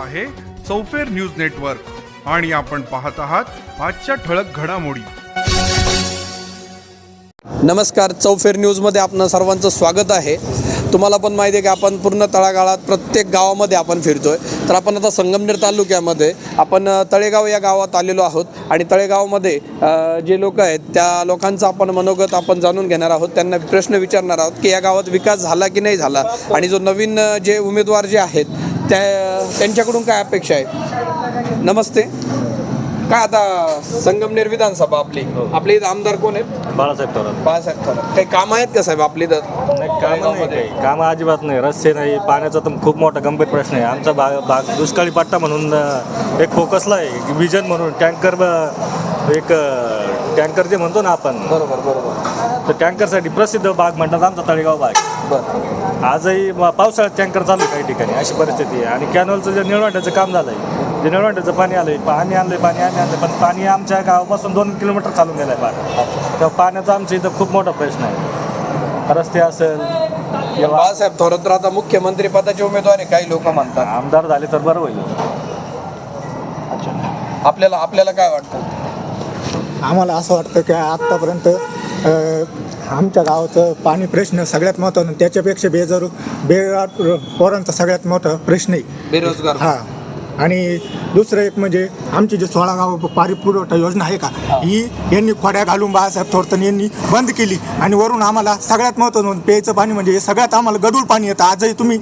आहे चौफेर news network. आणि आपण पाहत आहात आजच्या ठळक घडामोडी. नमस्कार चौफेर न्यूजमध्ये आपलं सर्वांचं स्वागत आहे. तुम्हाला पण माहिती आहे की आपण पूर्ण तळागाळात प्रत्येक गावामध्ये आपण फिरतोय. तर आपण आता संगमनेर तालुक्यामध्ये आपण तळेगाव या गावात आलेलो आहोत. आणि तळेगावमध्ये जे लोक आहेत त्या लोकांचं आपण मनोगत आपण जाणून घेणार आहोत. त्यांना प्रश्न विचारणार आहोत की या गावात विकास झाला की नाही झाला? आणि जो नवीन जे उमेदवार जे आहेत त्या त्यांच्याकडून काय अपेक्षा आहे नमस्ते. काय आता संगमनेर विधानसभा आपली. आपले इथं आमदार कोण आहेत? बाळासाहेब थोरात. बाळासाहेब थोरात. काही कामं आहेत का साहेब आपली तर नाही कामं नाही काही. कामं अजिबात नाही. रस्ते नाही पाण्याचा तर खूप मोठा गंभीर प्रश्न आहे. आमचा भाग भाग दुष्काळी पट्टा म्हणून एक फोकसला आहे. विजन म्हणून टँकर एक टँकर जे म्हणतो ना आपण. बरोबर बरोबर. तर टँकरसाठी प्रसिद्ध भाग म्हणतात आमचा तळेगाव भाग बरं. आजही म- पावसाळ्यात टँकर चालू आहे काही ठिकाणी अशी परिस्थिती आहे. आणि कॅनॉलचं जे निळवंड्याचं काम झालं आहे जे निळवंड्याचं पाणी आलं आहे पाणी आणलं आहे पाणी आम्ही आणलं पण पाणी आमच्या गावापासून दोन किलोमीटर चालून गेलं आहे पाणी. तेव्हा पाण्याचा आमच्या इथं खूप मोठा प्रश्न आहे. रस्ते असेल किंवा बाळासाहेब थोरात तर आता मुख्यमंत्री पदाचे उमेदवार आहे काही लोक म्हणतात. आमदार झाले तर बरं होईल. आपल्याला आपल्याला काय वाटतं? आम्हाला असं वाटतं की आत्तापर्यंत आमच्या गावाचं पाणी प्रश्न सगळ्यात महत्त्वाचं त्याच्यापेक्षा बेजार बेरोजगार पोरांचा सगळ्यात मोठा प्रश्न आहे. बेरोजगार. हा. आणि दुसरं एक म्हणजे आमची जी सोळा गाव पाणी पुरवठा योजना आहे का ही. यांनी खोड्या घालून बाळासाहेब थोरतन यांनी बंद केली. आणि वरून आम्हाला सगळ्यात महत्त्वाचं म्हणजे प्यायचं पाणी म्हणजे हे सगळ्यात आम्हाला गडूळ पाणी येतं. आजही तुम्ही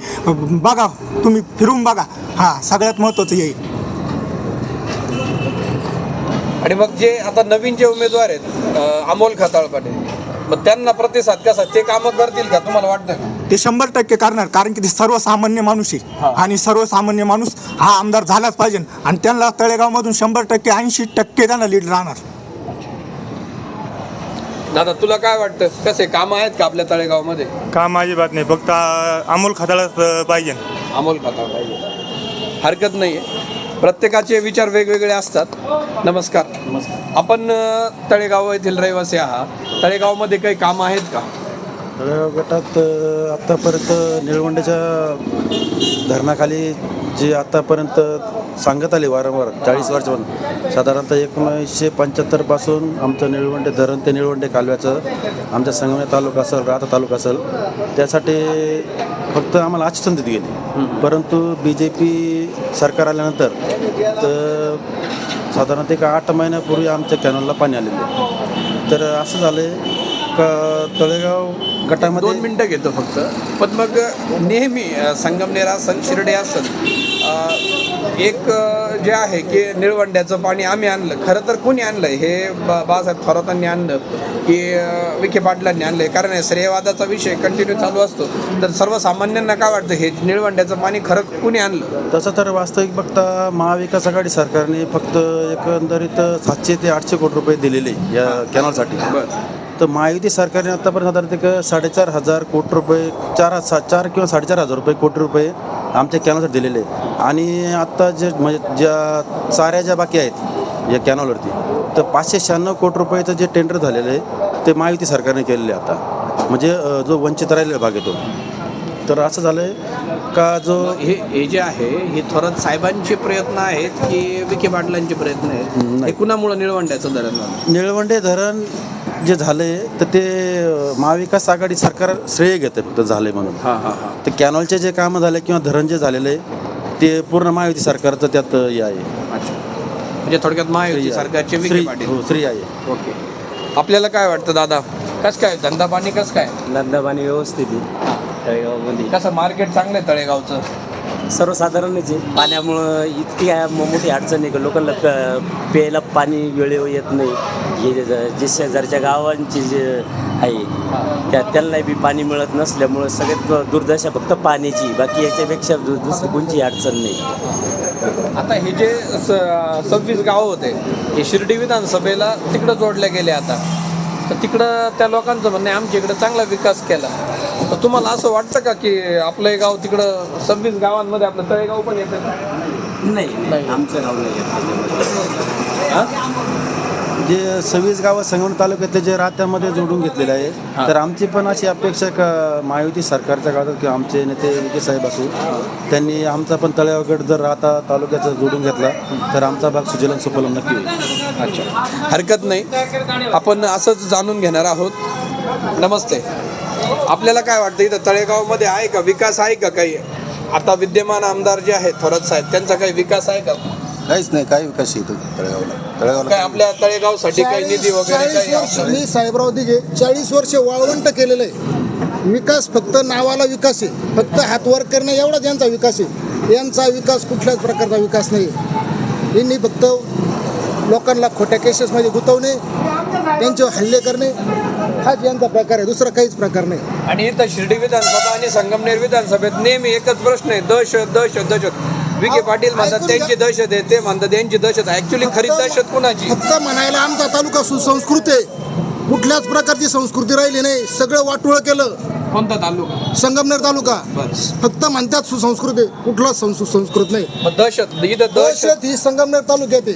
बघा तुम्ही फिरून बघा. हां सगळ्यात महत्त्वाचं येईल आणि मग जे आता नवीन जे उमेदवार आहेत अमोल खताळ पाटील मग त्यांना प्रतिसाद कसा? ते कामं करतील का? तुम्हाला वाटतं का? ते शंभर टक्के करणार कारण की ते सर्वसामान्य माणूस आहे. आणि सर्वसामान्य माणूस हा आमदार झालाच पाहिजे. आणि त्यांना तळेगावमधून शंभर टक्के ऐंशी टक्के त्यांना लीड राहणार. दादा तुला काय वाटतं? कसे कामं आहेत का आपल्या तळेगावमध्ये? काम अजिबात नाही. फक्त अमोल खताळाच पाहिजे. अमोल खताळ पाहिजे. हरकत नाही आहे प्रत्येकाचे विचार वेगवेगळे असतात. नमस्कार. आपण अं, तळेगाव येथील रहिवासी आहात. तळेगावमध्ये काही कामं आहेत का? तळेगाव गटात अ, आत्तापर्यंत निळवंडेच्या धरणाखाली जे आत्तापर्यंत सांगत आले वारंवार चाळीस वर्षापासून साधारणतः एकोणीसशे पंच्याहत्तरपासून आमचं निळवंडे धरण ते निळवंडे कालव्याचं आमच्या संगमेर तालुका असेल राहता तालुका असेल त्यासाठी फक्त आम्हाला आश्वासन देत गेली परंतु बी जे पी सरकार आल्यानंतर तर साधारणतः एक आठ महिन्यापूर्वी आमच्या कॅनलला पाणी आलेलं तर असं झालं आहे का तळेगाव गटामध्ये दोन मिनटं घेतो फक्त. पण मग नेहमी अ, संगमनेर असन शिर्डे असन एक जे आहे की निळवंड्याचं पाणी आम्ही आणलं. खरं तर कोणी आणलं हे बा बाळासाहेब थोरातांनी आणलं. की विखे पाटलांनी आणलं कारण हे श्रेयवादाचा विषय कंटिन्यू चालू असतो. तर सर्वसामान्यांना काय वाटतं? हे निळवंड्याचं पाणी खरं कोणी आणलं? तसं तर वास्तविक बघता महाविकास आघाडी सरकारने फक्त एकंदरीत सातशे ते आठशे कोटी रुपये दिलेले या कॅनलसाठी. तर महायुती सरकारने आतापर्यंत साधारण एक साडेचार हजार कोटी रुपये चार सा चार किंवा साडेचार हजार रुपये कोटी रुपये आमच्या कॅनलसाठी दिलेले आहेत. आणि आत्ता जे म्हणजे ज्या चाऱ्या ज्या बाकी आहेत या कॅनलवरती तर पाचशे शहाण्णव कोटी रुपयाचं जे टेंडर झालेलं आहे ते महायुती सरकारने केलेलं आहे आता. म्हणजे जो वंचित राहिलेला भाग येतो तर असं झालं आहे का जो हे हे जे आहे हे थोरात साहेबांचे प्रयत्न आहेत की विखे पाटलांचे प्रयत्न आहेत? हे कुणामुळं निळवंड्याचं धरण निळवंडे धरण जे झाले तर ते महाविकास आघाडी सरकार श्रेय घेते फक्त झाले म्हणून. हां हां हां. ते कॅनॉलचे जे कामं झाले किंवा धरण जे झालेलं आहे ते पूर्ण महायुती सरकारचं त्यात हे आहे. म्हणजे थोडक्यात महायुती आहे. सरकारचे विखे श्री- पाटील. हो श्री आहे. ओके. आपल्याला काय वाटतं दादा? कस काय धंदा पाणी कस काय? धंदापाणी व्यवस्थित आहे. तळेगावमध्ये. कसं मार्केट चांगलं आहे तळेगावचं? सर्वसाधारणच आहे. पाण्यामुळं इतकी काय मो- मोठी अडचण आहे का? लोकांना प- प्यायला पाणी वेळेवर येत नाही. हे जे- जे शेजारच्या गावांची जे आहे त्या त्यांना बी पाणी मिळत नसल्यामुळं सगळ्यात दुर्दशा फक्त पाण्याची बाकी याच्यापेक्षा दुसरी कोणची अडचण नाही. आता हे जे सव्वीस गावं होते हे शिर्डी विधानसभेला तिकडं जोडले गेले आता. तर तिकडं त्या लोकांचं म्हणणं आमच्या इकडं चांगला विकास केला. तर तुम्हाला असं वाटतं का की आपलं हे गाव तिकडं सव्वीस गावांमध्ये आपलं तळेगाव पण येतं? नाही नाही आमचं गाव नाही. हां? जे सव्वीस गावं संगम तालुक्यातले जे राहत्यामध्ये जोडून घेतलेले आहे. तर आमची पण अशी अपेक्षा का महायुती सरकारच्या काळात किंवा आमचे नेते विखे साहेब असू त्यांनी आमचा पण तळेगाव गट जर राहता तालुक्याचा जोडून घेतला तर आमचा भाग सुजलन सुफलम नक्की होईल. अच्छा. हरकत नाही. आपण असंच जाणून घेणार आहोत. नमस्ते. आपल्याला काय वाटतं इथं तळेगावमध्ये आहे का? विकास आहे का काही? आता विद्यमान आमदार जे आहेत थोरात साहेब त्यांचा काही विकास आहे का? काहीच नाही काय विकास येतो तळेगावला. तळेगावला काय आपल्या तळेगावसाठी काही निधी वगैरे चाळीस वर्ष काही मी साहेबराव दिघे चाळीस वर्ष वाळवंट केलेलं आहे. विकास फक्त नावाला विकास आहे. फक्त हात वर करणे एवढाच यांचा विकास आहे. यांचा विकास कुठल्याच प्रकारचा विकास नाही आहे. यांनी फक्त लोकांना खोट्या केसेसमध्ये गुंतवणे त्यांच्यावर हल्ले करणे हाच यांचा प्रकार आहे. दुसरा काहीच प्रकार नाही. आणि इथं शिर्डी विधानसभा आणि संगमनेर विधानसभेत नेहमी एकच प्रश्न आहे. दहशत दहशत दहशत. विखे पाटील म्हणतात. त्यांची दहशत आहे. ते म्हणतात त्यांची दहशत ऍक्च्युली खरी दहशत कुणाची? फक्त म्हणायला आमचा तालुका सुसंस्कृत आहे. कुठल्याच प्रकारची संस्कृती राहिली नाही. सगळं वाटोळं केलं. कोणता तालुका? संगमनेर तालुका. बस. फक्त म्हणतात सुसंस्कृत आहे. कुठलाच संस्कृ- संस्कृत नाही. मग दहशत इथं दहशत दहशत ही संगमनेर तालुक्यात आहे.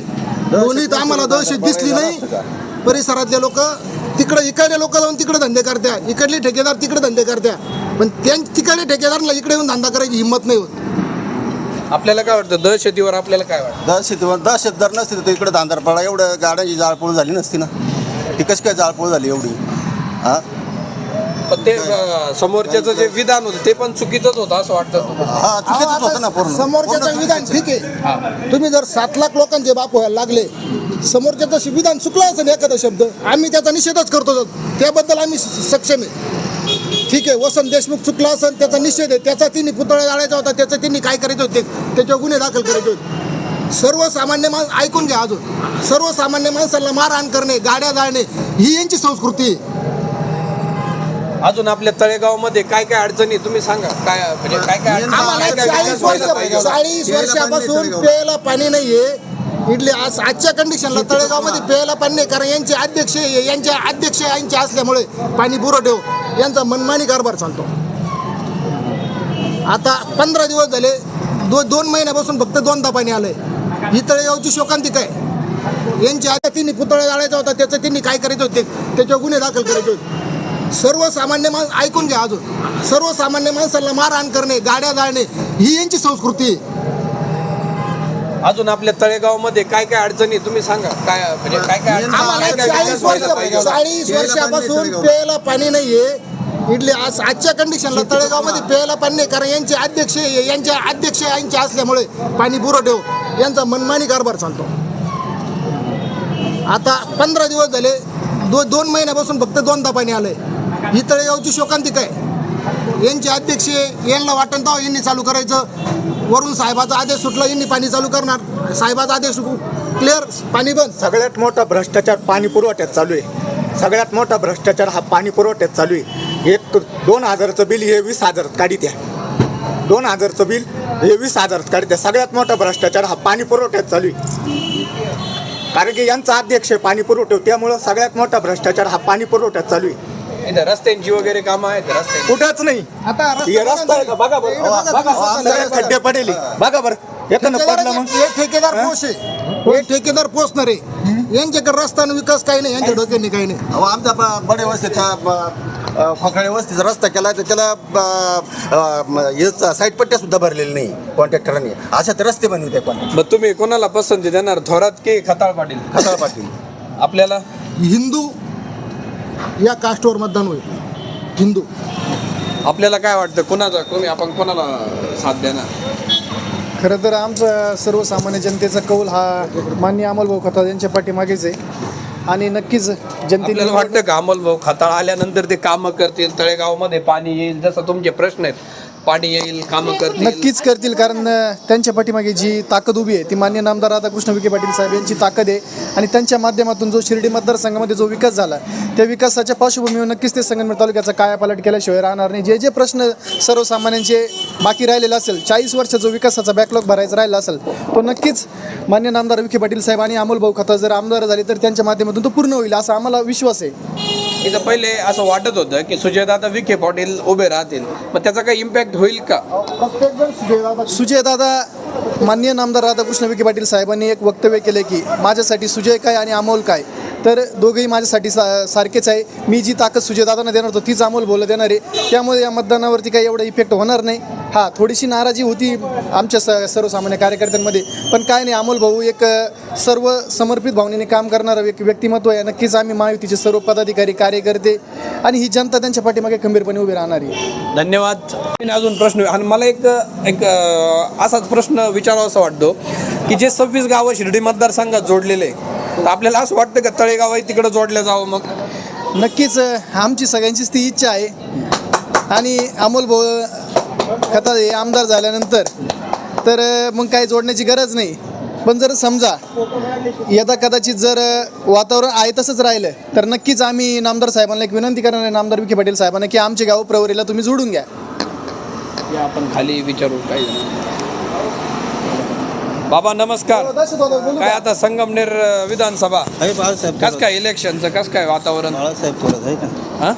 दोन्हीत आम्हाला दहशत दिसली नाही. परिसरातले लोक तिकडे इकडले लोक जाऊन तिकडे धंदे करत्या. इकडले ठेकेदार तिकडे धंदे करत्या. पण त्या तिकडे ठेकेदारला इकडे येऊन धंदा करायची हिंमत नाही होत. आपल्याला काय वाटतं? दहशतीवर आपल्याला काय वाटतं? दहशत दहशत जर नसते तर इकडे धांदरपाडा एवढं गाड्यांची जाळपोळ झाली नसती ना. ती कशी काय जाळपोळ झाली एवढी? हा? पण ते अं, समोरच्याचं जे विधान होतं ते पण चुकीचंच होतं असं वाटतं हा चुकीचंच होतं ना पूर्ण. समोरच्याचं पूर्ण विधान ठीक आहे. तुम्ही जर सात लाख लोकांचे बाप व्हायला लागले समोरच्याचं विधान चुकलं असेल एखादा शब्द आम्ही त्याचा निषेधच करतो. त्याबद्दल आम्ही सक्षम आहे. ठीक आहे वसंत देशमुख चुकला असेल त्याचा निषेध आहे. त्याचा तिन्ही पुतळा जाळायचा होता त्याचं तिन्ही काय करायचे होते? त्याच्यावर गुन्हे दाखल करायचे होते. सर्वसामान्य माणस ऐकून घ्या अजून. सर्वसामान्य माणसाला मारहाण करणे गाड्या जाळणे ही यांची संस्कृती आहे. अजून आपल्या तळेगावमध्ये काय काय अडचणी तुम्ही सांगा. काय म्हणजे काय आम्हाला चाळीस वर्ष वर्षापासून प्यायला पाणी नाहीये. इडली आज आजच्या कंडिशनला तळेगावमध्ये प्यायला पाणी नाही कारण यांचे अध्यक्ष यांच्या अध्यक्ष यांचे असल्यामुळे पाणी पुरवठे यांचा मनमानी कारभार चालतो. आता पंधरा दिवस झाले दो दोन महिन्यापासून फक्त दोनदा पाणी आलंय. ही तळेगावची शोकांतिक आहे. यांची आता तिन्ही पुतळा जाळायचा होता त्याचं त्यांनी काय करायचं होते त्याच्यावर गुन्हे दाखल करायचे होते. सर्वसामान्य माणस ऐकून घ्या अजून. सर्वसामान्य माणसाला मारहाण करणे गाड्या जाळणे ही यांची संस्कृती आहे. अजून आपल्या तळेगावमध्ये काय काय अडचणी तुम्ही सांगा. काय म्हणजे काय काय आम्हाला चाळीस वर्ष वर्षापासून प्यायला पाणी नाहीये. इडली आज आजच्या कंडिशनला तळेगावमध्ये प्यायला पाणी नाही. कारण यांचे अध्यक्ष यांच्या अध्यक्ष यांचे असल्यामुळे पाणी पुरवठे यांचा मनमानी कारभार चालतो. आता पंधरा दिवस झाले. दो दोन महिन्यापासून फक्त दोनदा पाणी आलंय. ही तळेगावची शोकांतिका आहे. यांचे अध्यक्ष यांना वाटण यांनी चालू करायचं. वरून साहेबाचा आदेश सुटला यांनी पाणी चालू करणार. साहेबाचा आदेश क्लिअर पाणी बंद. सगळ्यात मोठा भ्रष्टाचार पाणी पुरवठ्यात चालू आहे. सगळ्यात मोठा भ्रष्टाचार हा पाणी पुरवठ्यात चालू आहे. एक दोन हजारचं बिल हे वीस हजारात काढी द्या. दोन हजारचं बिल हे वीस हजारात काढी द्या. सगळ्यात मोठा भ्रष्टाचार हा पाणी पुरवठ्यात चालू आहे. कारण की यांचा अध्यक्ष आहे पाणी पुरवठा त्यामुळं सगळ्यात मोठा भ्रष्टाचार हा पाणी पुरवठ्यात चालू आहे. इथं रस्त्यांची वगैरे कामं आहेत रस्त्यांची. कुठंच नाही. आता हे रस्ता आहे का? बघा बरं. बघा सगळे खड्डे पडेल. बघा बरं. एखादं पडलं मग. हे ठेकेदार पोष आहे. हे ठेकेदार पोचणार आहे. यांच्याकडे रस्ता आणि विकास काही नाही यांच्या डोक्याने काही नाही. अहो, आमच्या ब- बडे वस्तीच्या खोकळे वस्तीचा रस्ता केला तर त्याला ब- अ, म, हेच साईड पट्ट्या सुद्धा भरलेल्या नाही कॉन्ट्रॅक्टरांनी अशा ते रस्ते बनवते कॉन्ट्रॅक्ट मग तुम्ही कोणाला पसंती देणार? थोरात की खताळ पाटील? खताळ पाटील. आपल्याला? हिंदू या कास्टवर मतदान होईल. हिंदू. आपल्याला काय वाटतं? कोणाचा? कोणी आपण कोणाला साथ देणार? खरं तर आमचा सर्वसामान्य जनतेचा कौल हा मान्य अमोल भाऊ खताळ यांच्या पाठीमागेच आहे. आणि नक्कीच आपल्याला वाटतं का अमोल भाऊ खताळ आल्यानंतर ते कामं करतील तळेगावमध्ये पाणी येईल जसं तुमचे प्रश्न आहेत. पाणी येईल कामं करतील. नक्कीच करतील कारण त्यांच्या पाठीमागे जी ताकद उभी आहे ती मान्य नामदार राधाकृष्ण विखे पाटील साहेब यांची ताकद आहे. आणि त्यांच्या माध्यमातून जो शिर्डी मतदारसंघामध्ये जो विकास झाला त्या विकासाच्या पार्श्वभूमीवर नक्कीच ते संगमनेर तालुक्याचा कायापालट केल्याशिवाय राहणार नाही. जे जे प्रश्न सर्वसामान्यांचे बाकी राहिलेले असेल चाळीस वर्ष जो विकासाचा बॅकलॉग भरायचा राहिला असेल तो नक्कीच मान्य नामदार विखे पाटील साहेब आणि अमोल भाऊ खता जर आमदार झाले तर त्यांच्या माध्यमातून तो पूर्ण होईल असा आम्हाला विश्वास आहे. इथं पहिले असं वाटत होतं की सुजयदादा विखे पाटील उभे राहतील. मग त्याचा काही इम्पॅक्ट होईल का? सुजयदादा माननीय मान्य नामदार राधाकृष्ण विखे पाटील साहेबांनी एक वक्तव्य केले की माझ्यासाठी सुजय काय आणि अमोल काय? तर दोघंही माझ्यासाठी सा सारखेच आहे. मी जी ताकद सुजयदादांना देणार होतो तीच अमोल बोलत देणार आहे. त्यामुळे या मतदानावरती काही एवढा इफेक्ट होणार नाही. हां थोडीशी नाराजी होती आमच्या स सर्वसामान्य कार्यकर्त्यांमध्ये. पण काय नाही अमोल भाऊ एक सर्व समर्पित भावनेने काम करणारा व्यक् व्यक्तिमत्व आहे. नक्कीच आम्ही महायुतीचे सर्व पदाधिकारी कार्यकर्ते आणि ही जनता त्यांच्या पाठीमागे खंबीरपणे उभी राहणार आहे. धन्यवाद. अजून प्रश्न आणि मला एक एक असाच प्रश्न विचारावासा वाटतो की जे सव्वीस गावं शिर्डी मतदारसंघात जोडलेले आहे, तर आपल्याला असं वाटतं का तळेगावही तिकडं जोडलं जावं मग? नक्कीच आमची सगळ्यांचीच ती इच्छा आहे. आणि अमोल भाऊ खता हे आमदार झाल्यानंतर तर मग काही जोडण्याची गरज नाही. पण जर समजा यदा कदाचित जर वातावरण आहे तसंच राहिलं तर नक्कीच आम्ही नामदार साहेबांना एक विनंती करणार आहे नामदार विखे पाटील साहेबांना की आमचे गाव प्रवरीला तुम्ही जोडून घ्या. या आपण खाली विचारू काही बाबा नमस्कार. काय आता संगमनेर विधानसभा? बाळासाहेब कस काय इलेक्शनचं कस काय वातावरण? बाळासाहेब थोडं आहे का? हा?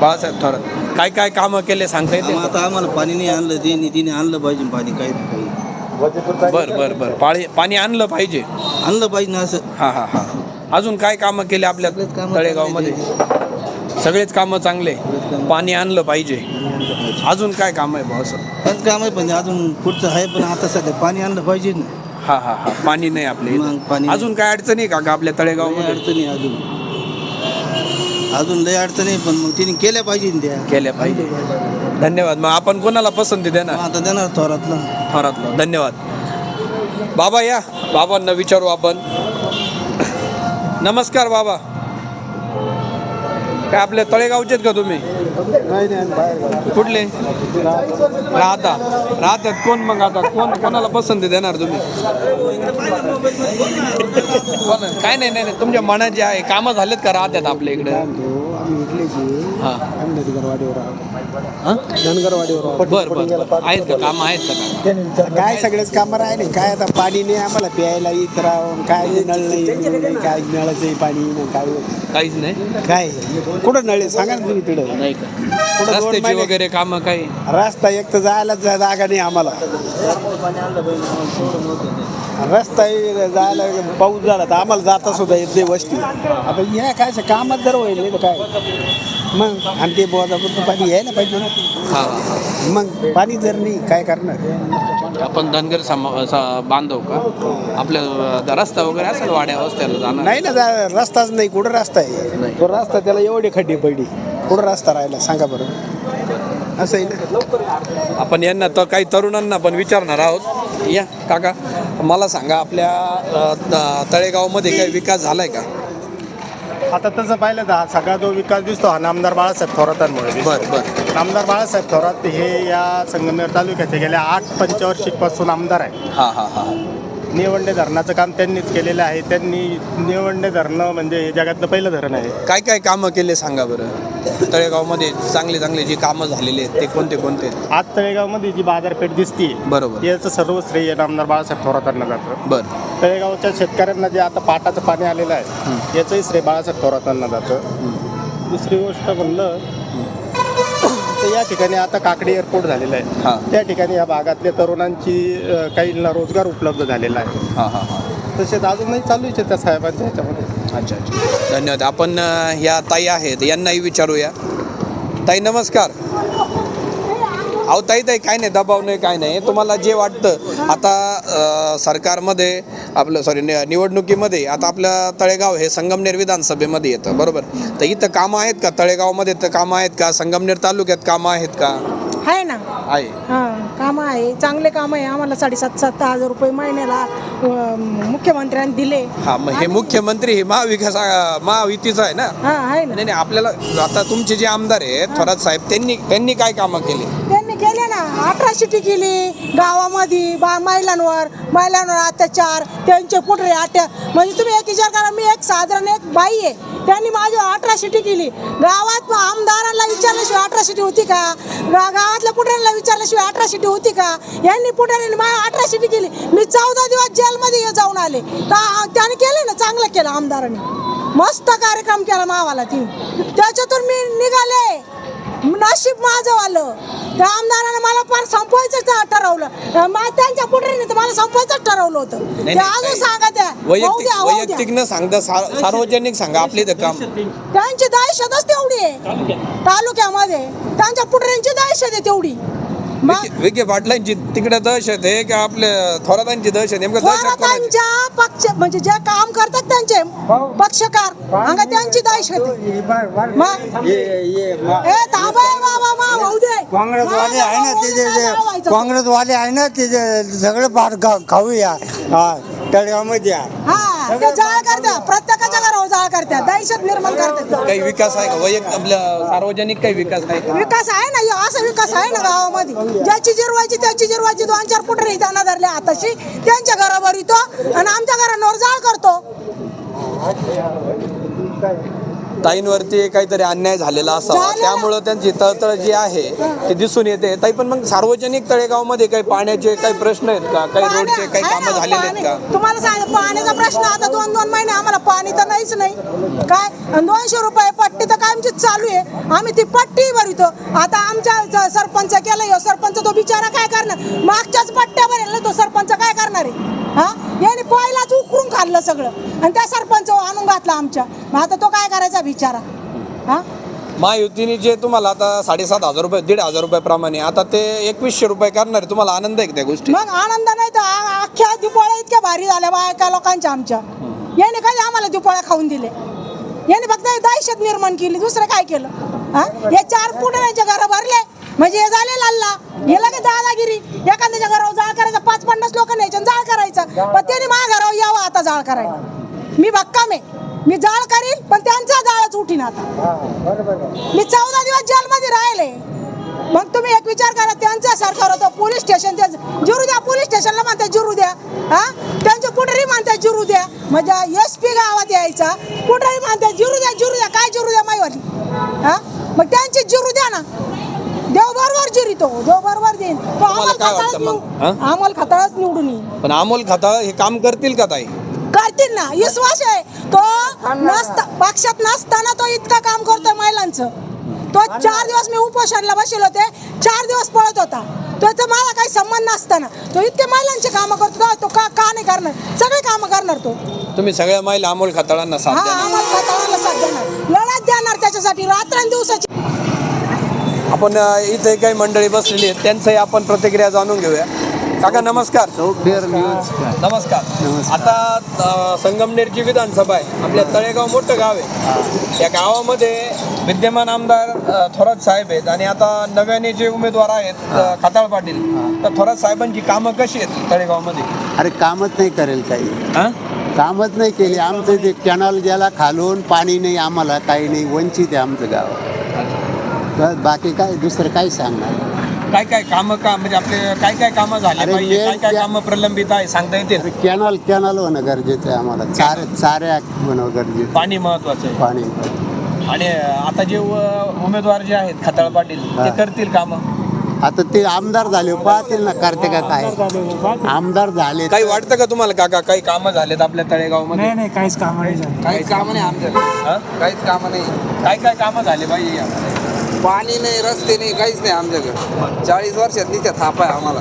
बाळासाहेब थोरात. काय काय कामं केले सांगता येते आता आम्हाला पाणी नाही आणलं ते तिने आणलं पाहिजे पाणी काही काही बर बर बर. पाणी पाणी आणलं पाहिजे. आणलं पाहिजे ना असं. हा हा हा. अजून काय कामं केले आपल्या तळेगावमध्ये? सगळेच कामं चांगले. पाणी आणलं पाहिजे. अजून काय काम आहे भाऊ असं पण काम आहे पण अजून पुढचं आहे पण आता सध्या पाणी आणलं पाहिजे ना. हा हा हा. पाणी नाही आपल्या मग इथं. पाणी अजून काय अडचण आहे का का आपल्या लय तळेगावमध्ये अडचणी अजून. अजून लय अडचणी आहे, पण मग तिने केल्या पाहिजे ना त्या. केल्या पाहिजे. धन्यवाद. मग आपण कोणाला पसंती देणार? मग आता देणार थोरातला. थोरातलं. धन्यवाद. बाबा या. बाबांना विचारू आपण. नमस्कार बाबा. काय आपल्या तळेगावचे आहेत का तुम्ही? कुठले? राहता. राहतात कोण मग आता? कोण कोणाला पसंती देणार तुम्ही? कोण? काय नाही नाही नाही. तुमच्या मनात जे आहे कामं झालेत का राहतात आपल्या इकडे? हा. बर बर आहेत का कामं? आहेत का कामं? काय सगळेच कामं राहिले? काय आता पाणी नाही आम्हाला प्यायला इतर काय नळ नाही काय नळाचं पाणी नाही काय काहीच नाही? काय? कुठं नळ आहे? सांगा ना तुम्ही तिकडं नाही का? पुढं दोन रस्त्याची महिने- वगैरे कामं काही? रस्ता एक तर जायला जा- जागा नाही आम्हाला. रस्ता हे जायला पाऊस झाला तर आम्हाला जाता सुद्धा येत नाही वस्ती. आता ह्या काय कामात जर होईल नाही तर काय? मग आणि ते बोधापुरतं पाणी यायला पाहिजे ना. हा. मग पाणी जर नाही काय करणार? आपण धनगर सम- स- बांधव का? आपल्या अ, रस्ता वगैरे असेल वाड्या वस्त्याला जाणार? नाही ना जा- रस्ताच नाही कुठं रस्ता आहे? तो रस्ता त्याला एवढे खड्डे पडली. कुठं रस्ता राहिला सांगा बरं. असं आहे ना? आपण यांना तर काही तरुणांना पण विचारणार आहोत. या काका मला सांगा आपल्या तळेगावमध्ये काही विकास झालाय का? आता तसं पाहिलं तर हा सगळा जो विकास दिसतो हा नामदार बाळासाहेब थोरातांमुळे. बर बर. नामदार बाळासाहेब थोरात हे या संगमनेर तालुक्याचे गेल्या आठ पंचवार्षिकपासून आमदार आहे हा हा हा. निवंडे धरणाचं काम त्यांनीच केलेलं आहे. त्यांनी निवंडे धरणं म्हणजे हे जगातलं पहिलं धरण आहे. काय काय कामं केले सांगा बरं? तळेगावमध्ये चांगले चांगले जी कामं झालेली आहेत ते कोणते कोणते आहेत? आज तळेगावमध्ये जी बाजारपेठ दिसते बरोबर. याचं सर्व श्रेय नामदार बाळासाहेब थोरातांना जातं. बर. तळेगावच्या शेतकऱ्यांना जे आता पाटाचं पाणी आलेलं आहे याचंही श्रेय बाळासाहेब थोरातांना जातं. दुसरी गोष्ट म्हणलं तर या ठिकाणी आता काकडी एअरपोर्ट झालेलं हा. आहे त्या ठिकाणी या भागातल्या तरुणांची काहींना रोजगार उपलब्ध झालेला आहे. हा हा हा. तसेच अजूनही चालूच आहे त्या साहेबांच्या ह्याच्यामध्ये. अच्छा अच्छा. धन्यवाद. आपण अ, या ताई आहेत यांनाही विचारूया. ताई नमस्कार. अहो ताई ताई काय नाही दबाव नाही काय नाही. तुम्हाला जे वाटतं आता सरकारमध्ये आपलं सॉरी निवडणुकीमध्ये आता आपलं तळेगाव हे संगमनेर विधानसभेमध्ये येतं बरोबर? तर इथं कामं आहेत का? तळेगावमध्ये तर कामं आहेत का? संगमनेर तालुक्यात कामं आहेत का? आहे ना. आहे. हां कामं आहे. चांगले कामं आहे. आम्हाला साडेसात सात हजार रुपये महिन्याला मुख्यमंत्र्यांनी दिले. हा मग हे मुख्यमंत्री हे महाविकास महायुतीचं आहे ना? हां आहे ना. नाही नाही आपल्याला आता तुमचे जे आमदार आहेत थोरात साहेब त्यांनी त्यांनी काय कामं केली? केले ना अठरा शिटी केली गावामध्ये बा महिलांवर महिलांवर अत्याचार त्यांचे पुढे अट्या म्हणजे तुम्ही एक विचार करा मी एक साधारण एक बाई आहे त्यांनी माझी अठरा शिटी केली. गावात आमदारांना विचारल्याशिवाय अठरा शिटी होती का? गा- गावातल्या पुढाऱ्यांना विचारल्याशिवाय अठरा शिटी होती का? यांनी पुढाऱ्यांनी माझ्या अठरा शिटी केली. मी चौदा दिवस जेलमध्ये जाऊन आले. का त्याने केले ना चांगलं केलं आमदारांनी. मस्त कार्यक्रम केला मावाला तिने. त्याच्यातून मी निघाले. नशीब माझं आलं त्या आमदारानं मला फार संपवायचं ठरवलं. मा- त्यांच्या पुढे तर मला संपायचं ठरवलं होतं. ते नाही, अजून सांगा त्या. होऊ वैयक्तिक द्या, होऊ द्या. वैयक्तिक न सांगता सार- सार्वजनिक सांगा आपले इथं काम. त्यांची दहशतच तेवढी आहे. तालुक्यामध्ये. त्यांच्या पुढऱ्यांची दहशत आहे तेवढी. विखे- विखे पाटलांची तिकडे दहशत आहे का आपल्या थोरातांची दहशत नेमकं दहशत कोणाची? थोरातांच्या पक्ष म्हणजे जे काम करतात त्यांचे पक्षकार अंगा त्यांची दहशत आहे. मग? ए थांबा ए बाबा मा होऊ दे. काँग्रेसवाले आहे ना ते जे जे? काँग्रेसवाले आहे ना ते जे सगळं खा- खाऊया. हा. हा ते जाळ करत्या प्रत्येकाच्या घरावर जाळ करत्या दहशत निर्माण करतात काही विकास आहे का? वैयक्तिक आपल्या सार्वजनिक काही विकास का? विकास आहे ना ह्यो असा विकास आहे ना गावामध्ये. ज्याची जिरवायची त्याची जिरवायची दोन चार पुटरे त्यांना धरले हाताशी त्यांच्या घरावर येतो आणि आमच्या घरांवर जाळ करतो. ताईंवरती काहीतरी अन्याय झालेला असावा. त्यामुळं त्यांची तळतळ जी आहे ती दिसून येते. ताई पण मग सार्वजनिक तळेगावमध्ये काही पाण्याचे काही प्रश्न आहेत का? काही रोडचे काही कामं झालेले आहेत. का? तुम्हाला सांग पाण्याचा प्रश्न आता दोन दोन महिने आम्हाला पाणी तर नाहीच नाही. काय? दोनशे रुपये पट्टी तर काय आमची चालू आहे. आम्ही ती पट्टी भरतो आता आमच्या सरपंच केलं ह्यो सरपंच तो बिचारा काय करणार? मागच्याच पट्ट्या भरेल ना तो सरपंच काय करणार आहे? हा? याने पहिलाच खाल्लं सगळं. आणि त्या सरपंच आणून घातला आमच्या. मग आता तो काय करायचा बिचारा? हा? महायुतीने जे तुम्हाला आता साडेसात हजार रुपये दीड हजार रुपये प्रमाणे आता ते एकवीसशे रुपये करणार आहे. तुम्हाला आनंद आहे का त्या गोष्टी मग आनंद नाही तर आ- अख्ख्या दिपोळ्या इतक्या भारी झाल्या बायका लोकांच्या आमच्या. याने काय आम्हाला दिपोळ्या खाऊन दिले. याने फक्त दहशत निर्माण केली दुसरं काय केलं? हा? हे चार पुण्याच्या घर भरले. म्हणजे हे झाले लाल्ला. हे लगे दादागिरी एखाद्याच्या घरावर जाळ करायचा पाच पन्नास लोक न्यायचे जाळ करायचा. पण त्यांनी माझ्या घरावर यावं आता जाळ करायला. मी भक्कम आहे. मी जाळ करीन पण त्यांचा जाळच उठीन आता. मी चौदा दिवस जेलमध्ये राहिले. मग तुम्ही एक विचार करा त्यांचं सरकार होतं पोलीस स्टेशन जिरू द्या पोलीस स्टेशनला म्हणतात जिरू द्या. हा? त्यांचे पुढरी म्हणतात जिरू द्या. म्हणजे एस पी गावात यायचा. पुढरी म्हणतात जिरू द्या जिरू द्या काय जिरू द्या माईवाली. हा? मग त्यांची जिरू द्या ना. देव बरोबर जिरितो देव बरोबर देईन. तो आम्हाला काय खताळच वाटतं मग? निव- हा? आम्हाला खताळच निवडून येईल पण अमोल खताळ हे काम करतील का ताई? करतील ना. विश्वास आहे. तो नसता पक्षात नसताना तो इतकं काम करतोय महिलांचं. तो चार दिवस मी उपोषणला बसेल होते. चार दिवस पळत होता. त्याचा माझा काही संबंध नसताना. तो इतके महिलांचे कामं करतो. तो का का नाही करणार? सगळे कामं करणार तो. तुम्ही सगळ्या महिला अमोल खताळांना साथ हा द्या आम्हाला खताळाला साथ देणार. लढत देणार त्याच्यासाठी. रात्रंदिवसाची आपण इथे काही मंडळी बसलेली आहेत त्यांचंही आपण प्रतिक्रिया जाणून घेऊया. काका नमस्कार. नमस्कार. आता संगमनेरची विधानसभा आहे. आपल्या तळेगाव मोठं गाव आहे. या गावामध्ये विद्यमान आमदार थोरात साहेब आहेत. आणि आता नव्याने जे उमेदवार आहेत खताळ पाटील. तर थोरात साहेबांची कामं कशी आहेत तळेगावमध्ये? अरे कामच नाही करेल काही. कामच नाही केली. आमचं ते कॅनल गेला खालून पाणी नाही आम्हाला काही नाही. वंचित आहे आमचं गाव. बस बाकी काय दुसरं काय सांगणार? काय काय कामं का म्हणजे आपले काय काय कामं झाले अरे पाहिजे? काय काय त्या- कामं प्रलंबित आहे? सांगता येतील? कॅनल कॅनल होणं गरजेचं आहे आम्हाला. चार चाऱ्या होणं गरजेचं. पाणी महत्वाचं आहे. पाणी. आणि आता जे उ- उमेदवार जे आहेत खताळ पाटील ते हा. करतील कामं? आता ते आमदार झाले पाहतील ना करते का काय. आमदार झाले काही वाटतं का तुम्हाला काका? काही कामं झालेत आपल्या तळेगावमध्ये? नाही काहीच काम नाही झालं. काहीच कामं नाही आमच्या काहीच कामं नाही. काय काय कामं झाले पाहिजे? पाणी नाही रस्ते नाही काहीच नाही आमच्याकडे. चाळीस वर्षात नित्या थाप आहे आम्हाला.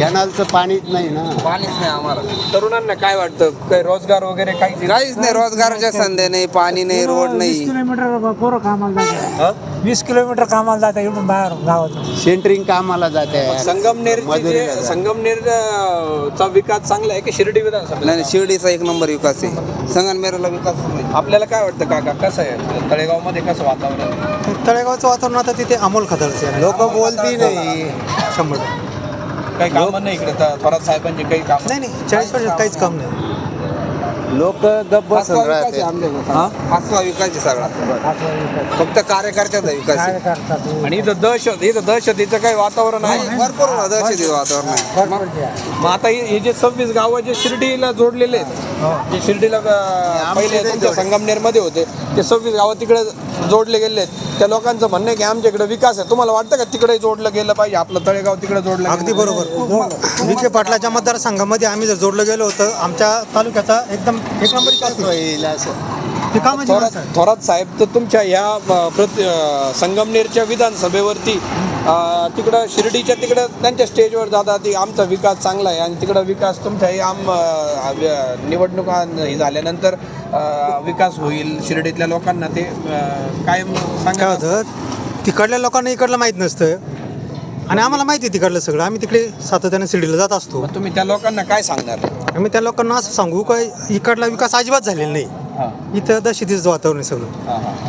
कॅनलचं पाणीच नाही ना. पाणीच नाही आम्हाला. तरुणांना काय वाटतं? काही रोजगार वगैरे काही काहीच नाही रोजगाराच्या संधी नाही पाणी नाही रोड नाही. किलोमीटर पोरं कामाला जातात. वीस किलोमीटर कामाला जातात इकडून बाहेर गावात सेंटरिंग कामाला जाते. संगमनेर मजुरीला जाते. संगमनेर अं, चा विकास चांगला आहे की? शिर्डी विधानसभा नाही शिर्डीचा एक नंबर विकास आहे. संगनमेरला विकास नाही. आपल्याला काय वाटतं काका? कसं आहे? तळेगावमध्ये कसं वातावरण आहे? तळेगावचं वातावरण आता तिथे अमोल खताळचे लोक बोलती नाही. शंभर काही कामं नाही इकडे. तर थोरात साहेबांची काही काम. नाही नाही चाळीस वर्षात काहीच काम नाही. लोक गप्प बसून राहते विकास आहे सगळा. फक्त कार्यकर्त्याचा विकास. आहे आणि इथं दहशत इथं दहशतीचं काही वातावरण आहे. नाही, भरपूर दहशती वातावरण आहे. मग मग आता हे हे जे सव्वीस गावं जे शिर्डीला जोडलेले आहेत जे शिर्डीला अं, पहिले तुमच्या संगमनेरमध्ये होते ते सव्वीस गावं तिकडे जोडले गेले आहेत. त्या लोकांचं म्हणणं आहे की आमच्या इकडे विकास आहे. तुम्हाला वाटतं का तिकडे जोडलं गेलं पाहिजे? आपलं तळेगाव तिकडे जोडलं अगदी बरोबर. विखे पाटलाच्या मतदारसंघामध्ये आम्ही जर जोडलं गेलो होतं आमच्या तालुक्याचा एकदम एक नंबर विकास होईल. होईल असं. ते कामाची थोरात माणसं आहेत. थोरात साहेब तर तुमच्या या अं, प्रति अं, संगमनेरच्या विधानसभेवरती तिकडं शिर्डीच्या तिकडं त्यांच्या स्टेजवर जातात ती आमचा विकास चांगला आहे आणि तिकडं विकास तुमच्या हे आम निवडणुका हे झाल्यानंतर विकास होईल शिर्डीतल्या लोकांना ते कायम काय सांगा होतं? तिकडल्या लोकांना इकडलं माहीत नसतं. आणि आम्हाला माहिती आहे तिकडलं सगळं. आम्ही तिकडे सातत्याने शिर्डीला जात असतो. तुम्ही त्या लोकांना काय सांगणार? आम्ही त्या लोकांना असं सांगू काय इकडला विकास अजिबात झालेला नाही. इथं दहशतीचं वातावरण आहे सगळं.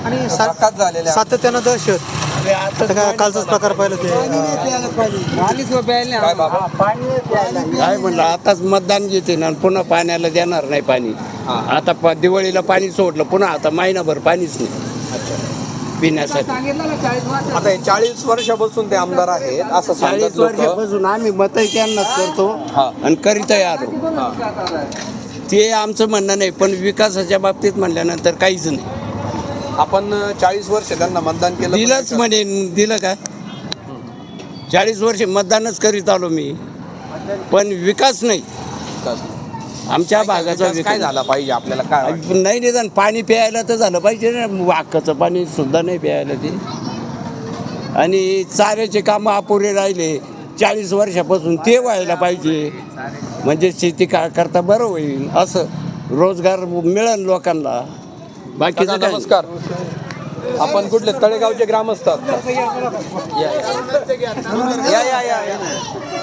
आणि सा- सातत्यानं दहशत. आता काय कालचाच प्रकार पाहिलं ते. काय म्हणलं? आताच मतदान घेते ना पुन्हा पाण्याला देणार नाही पाणी. आता प- दिवाळीला पाणी सोडलं पुन्हा आता महिनाभर पाणीच नाही. पिण्यासाठी. आता हे चाळीस वर्षापासून ते आमदार आहेत असं चाळीस सांगतात लोकं. वर्षापासून आम्ही मत त्यांनाच करतो. आणि करीतही आलो ते आमचं म्हणणं नाही पण विकासाच्या बाबतीत म्हणल्यानंतर काहीच नाही. आपण चाळीस वर्ष त्यांना मतदान केलं. दिलंच म्हणे दिलं का? चाळीस वर्ष मतदानच करीत आलो मी. पण विकास नाही. आमच्या भागाचा विकास काय झाला पाहिजे आपल्याला? काय? नाही निदान पाणी प्यायला तर झालं पाहिजे ना. वाकाचं पाणी सुद्धा नाही प्यायला ते. आणि चाऱ्याचे कामं अपुरे राहिले. चाळीस वर्षापासून ते व्हायला पाहिजे. म्हणजे शेती का करता बरं होईल. असं रोजगार मिळेल लोकांना. काय नमस्कार. आपण कुठले? तळेगावचे ग्रामस्थ. का? या या या या.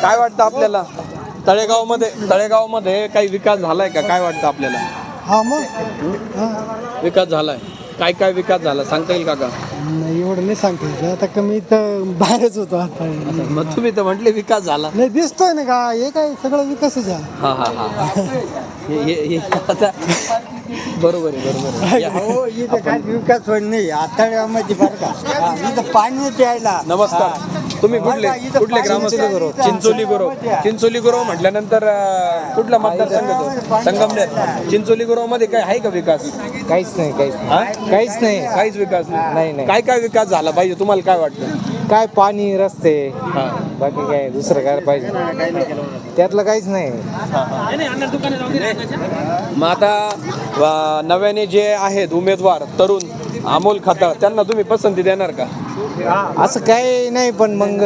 काय वाटतं आपल्याला? तळेगावमध्ये तळेगावमध्ये काही विकास झालाय का? काय वाटतं आपल्याला? हा मग. विकास झालाय. काय काय विकास झाला? सांगता येईल काका नाही एवढं नाही सांगता येत. आता कमी तर बाहेरच होतो आता. मग तुम्ही तर म्हटले विकास झाला. नाही दिसतोय ना का? हे काय सगळं विकासच हा हा हा. हे- हे- हे आता बरोबर आहे बरोबर आहे. या. हो इथं काय विकास होईल नाही. आता मध्ये बरं का. इथं पाणी प्यायला. नमस्कार. तुम्ही कुठले कुठले ग्रामस्थ? चिंचोली गुरव. चिंचोली गुरव म्हटल्यानंतर अं, कुठला मतदारसंघ तो? संगमनेर. चिंचोली गुरवमध्ये काय आहे का विकास? काहीच नाही काहीच हा? काहीच नाही. काहीच विकास नाही, नाही नाही. काय काय विकास झाला पाहिजे? तुम्हाला काय वाटतं? काय पाणी रस्ते? बाकी काय दुसरं काय पाहिजे? त्यातलं काहीच नाही. मग आता नव्याने जे आहेत उमेदवार तरुण अमोल खताळ त्यांना तुम्ही पसंती देणार का? असं काही नाही पण मग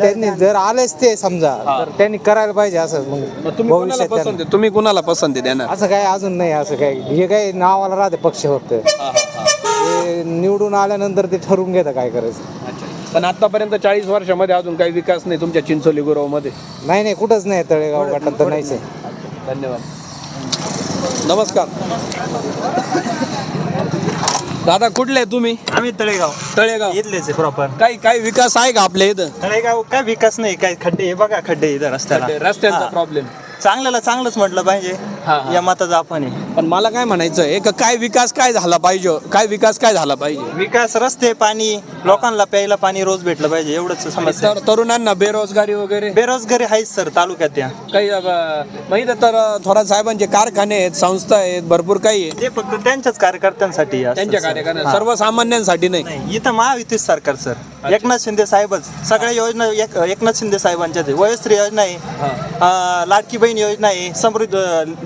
त्यांनी जर आलेच ते समजा तर त्यांनी करायला पाहिजे असं मग तुम्ही कोणाला भविष्यात तुम्ही कुणाला पसंती देणार? असं काय अजून नाही असं काय हे काय नावाला राहते पक्ष फक्त. ते निवडून आल्यानंतर ते ठरवून घेतं काय करायचं. पण आतापर्यंत चाळीस वर्षामध्ये अजून काही विकास नाही तुमच्या चिंचोली गुरवमध्ये नाही नाही कुठंच नाही तळेगाव गटात तर नाहीच आहे. धन्यवाद. नमस्कार. दादा कुठले आहे तुम्ही? आम्ही तळेगाव. तळेगाव. इथलेच आहे प्रॉपर काही काही विकास आहे का आपल्या इथं? तळेगाव काय विकास नाही काय खड्डे हे बघा खड्डे इथं रस्त्याला. रस्त्यांचा हा. प्रॉब्लेम चांगल्याला चांगलंच म्हटलं पाहिजे. या मताचा आपण आहे. पण मला काय म्हणायचं आहे का काय विकास काय झाला पाहिजे काय विकास काय झाला पाहिजे? विकास रस्ते पाणी लोकांना प्यायला पाणी रोज भेटलं पाहिजे एवढंच समस्या तर तरुणांना बेरोजगारी वगैरे? बेरोजगारी आहेच सर तालुक्यात त्या. काही माहिती तर थोरात साहेबांचे कारखाने आहेत संस्था आहेत भरपूर काही आहे ते फक्त त्यांच्याच कार्यकर्त्यांसाठी त्यांच्या सर. हा. सर्वसामान्यांसाठी नाही. इथं महायुतीच सरकार सर. एकनाथ शिंदे साहेबच सगळ्या योजना एक- एकनाथ शिंदे साहेबांच्याच आहे. वयोश्री योजना आहे. अं, लाडकी बहीण योजना आहे समृद्ध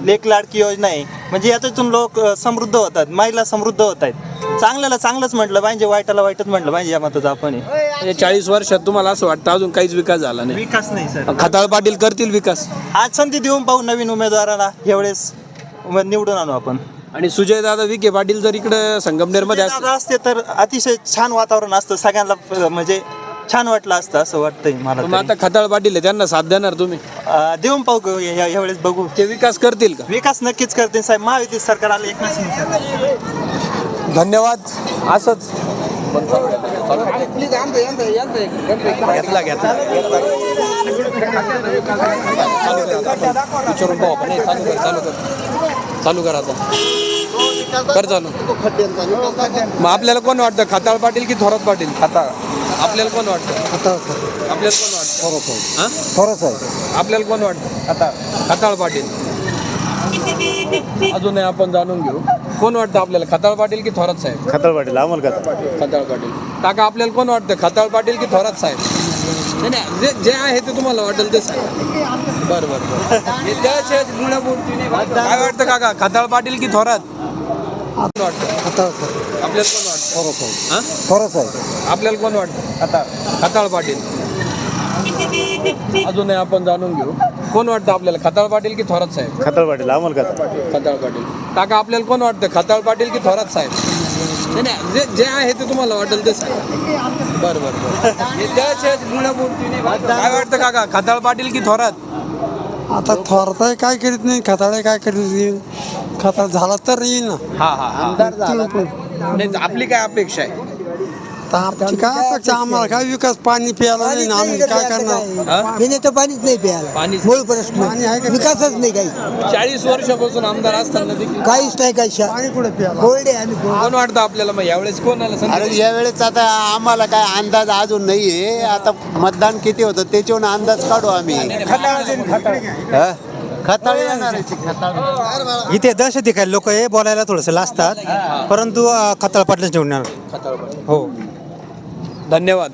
लेख लाडकी योजना आहे. म्हणजे याच्यातून लोक समृद्ध होतात महिला समृद्ध होत आहेत. चांगल्याला चांगलंच म्हटलं पाहिजे वाईटाला वाईटच म्हटलं पाहिजे या मताचं आपण. म्हणजे चाळीस वर्षात तुम्हाला असं वाटतं अजून काहीच विकास झाला नाही. विकास नाही सर. खताळ पाटील करतील विकास. आज संधी देऊन पाहू नवीन उमेदवाराला उमेद निवडून आणू आपण. आणि सुजय दादा विखे पाटील जर इकडे संगमनेरमध्ये असते तर अतिशय छान वातावरण असतं सगळ्यांना म्हणजे छान वाटलं असतं असं वाटतंय मला मग आता खताळ पाटील आहे त्यांना साथ देणार तुम्ही? अं, देऊन पाहू ग- या- यावेळेस बघू. ते विकास करतील का? विकास नक्कीच करते साहेब महायुती सरकार आलं एकनाथ शिंदे सरकार. धन्यवाद. असंच. घेतला घेतला विचारून पाहू आपण हे चालू कर चालू कर चालू कर आता. कर चालू. मग आपल्याला कोण वाटतं? खताळ पाटील की थोरात पाटील? खताळ आपल्याला कोण वाटतं? आपल्याला कोण वाटतं? हा? खरंच आहे. आपल्याला कोण वाटतं? खताळ खताळ पाटील. अजूनही आपण जाणून घेऊ. कोण वाटतं आपल्याला? खताळ पाटील की थोरात साहेब? खताळ पाटील अमोल खताळ. खताळ पाटील. काका आपल्याला कोण वाटतं? खताळ पाटील की थोरात साहेब? नाही नाही जे जे आहे ते तुम्हाला वाटेल ते सांगा. बरं बरं बरं. हे त्याशिवाय गुणागोष्टी नाही. काय वाटतं काका? खताळ पाटील की थोरात? वाटतं. आपल्याला कोण वाटतं? हां? खरंच आहे. आपल्याला कोण वाटतं? खताळ खताळ पाटील. अजूनही आपण जाणून घेऊ. कोण वाटतं आपल्याला? खताळ पाटील की थोरात साहेब? खताळ पाटील अमोल खताळ. खताळ पाटील. काका आपल्याला कोण वाटतं? खताळ पाटील की थोरात साहेब? नाही, नाही जे जे आहे ते तुम्हाला वाटेल ते सांगा. बरं हे काय वाटतं काका? खताळ पाटील की थोरात? आता थोरताय काय करीत नाही? खताळे काय करीत येईल खताळ झाला तर येईल ना. हा हा आमदार नाही आपली काय अपेक्षा आहे? आता आमची काय अपेक्षा आम्हाला काय विकास पाणी प्यायला नाही ना? आम्ही काय करणार? पिण्याचं पाणीच नाही प्यायला. पाणी मूळ प्रश्न. विकासच नाही काही. चाळीस वर्षापासून आमदार असताना देखील काहीच नाही काही पाणी कुठे प्यायला? कोरडे आम्ही कोरडे. कोण वाटतं आपल्याला मग? यावेळेस कोण आलं अरे संधी यावेळेस आता आम्हाला काय अंदाज अजून नाहीये. आता मतदान किती होतं? त्याच्यावरून अंदाज काढू आम्ही. हा? खताळे येणार आहे. इथे दहशती काय? लोक हे बोलायला थोडंसं लाजतात. परंतु खताळ पाटलं खताळ पाटील हो. धन्यवाद.